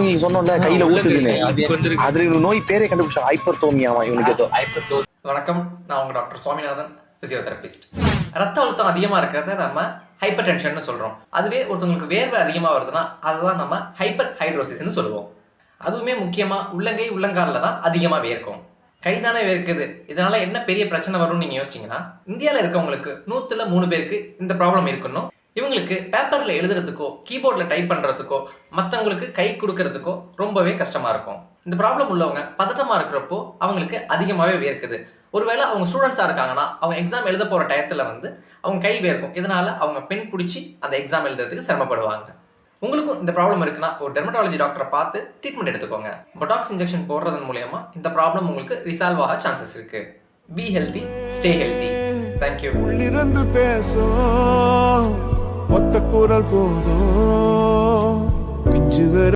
நீ சொன்னோம்ல கையில ஊத்துதுன்னு. இவனுக்கு நோய் பேரே கண்டுபிடிச்சா ஹைப்பர்தோமியாவா இவனுக்கு ஏதோ. வணக்கம். நான் உங்க டாக்டர் சுவாமிநாதன் பிசியோதெரபிஸ்ட் ரத்த அழுத்தம் அதிகமா இருக்கிறத நம்ம ஹைப்பர் டென்ஷன் சொல்றோம். அதுவே ஒருத்தவங்களுக்கு வேர்வை அதிகமா வருதுன்னா அதுதான் நம்ம ஹைப்பர் ஹைட்ரோசிஸ்னு சொல்லுவோம். அதுவுமே முக்கியமா உள்ளங்கை உள்ளங்காலில் தான் அதிகமா வேர்க்கும். கை தானே வேர்க்குது. இதனால என்ன பெரிய பிரச்சனை வரும்னு நீங்க யோசிச்சீங்கன்னா இந்தியாவில் இருக்கவங்களுக்கு நூத்துல மூணு பேருக்கு இந்த ப்ராப்ளம் இருக்கணும் இவங்களுக்கு பேப்பரில் எழுதுறதுக்கோ கீபோர்டில் டைப் பண்ணுறதுக்கோ மற்றவங்களுக்கு கை கொடுக்கறதுக்கோ ரொம்பவே கஷ்டமாக இருக்கும். இந்த ப்ராப்ளம் உள்ளவங்க பதட்டமாக இருக்கிறப்போ அவங்களுக்கு அதிகமாகவே வேர்க்குது ஒருவேளை அவங்க ஸ்டூடெண்ட்ஸாக இருக்காங்கன்னா அவங்க எக்ஸாம் எழுத போகிற டயத்தில் வந்து அவங்க கை வேர்க்கும் இதனால் அவங்க பெண் பிடிச்சி அந்த எக்ஸாம் எழுதுறதுக்கு சிரமப்படுவாங்க. உங்களுக்கும் இந்த ப்ராப்ளம் இருக்குன்னா ஒரு டெர்மட்டாலஜி டாக்டரை பார்த்து ட்ரீட்மெண்ட் எடுத்துக்கோங்க. பொட்டாக்ஸ் இன்ஜெக்ஷன் போடுறதன் மூலயமா இந்த ப்ராப்ளம் உங்களுக்கு ரிசால்வ் ஆக சான்சஸ் இருக்கு. Be healthy stay healthy thank you உள்ளிருந்து பேசும். ஒத்த குரல் போதும்.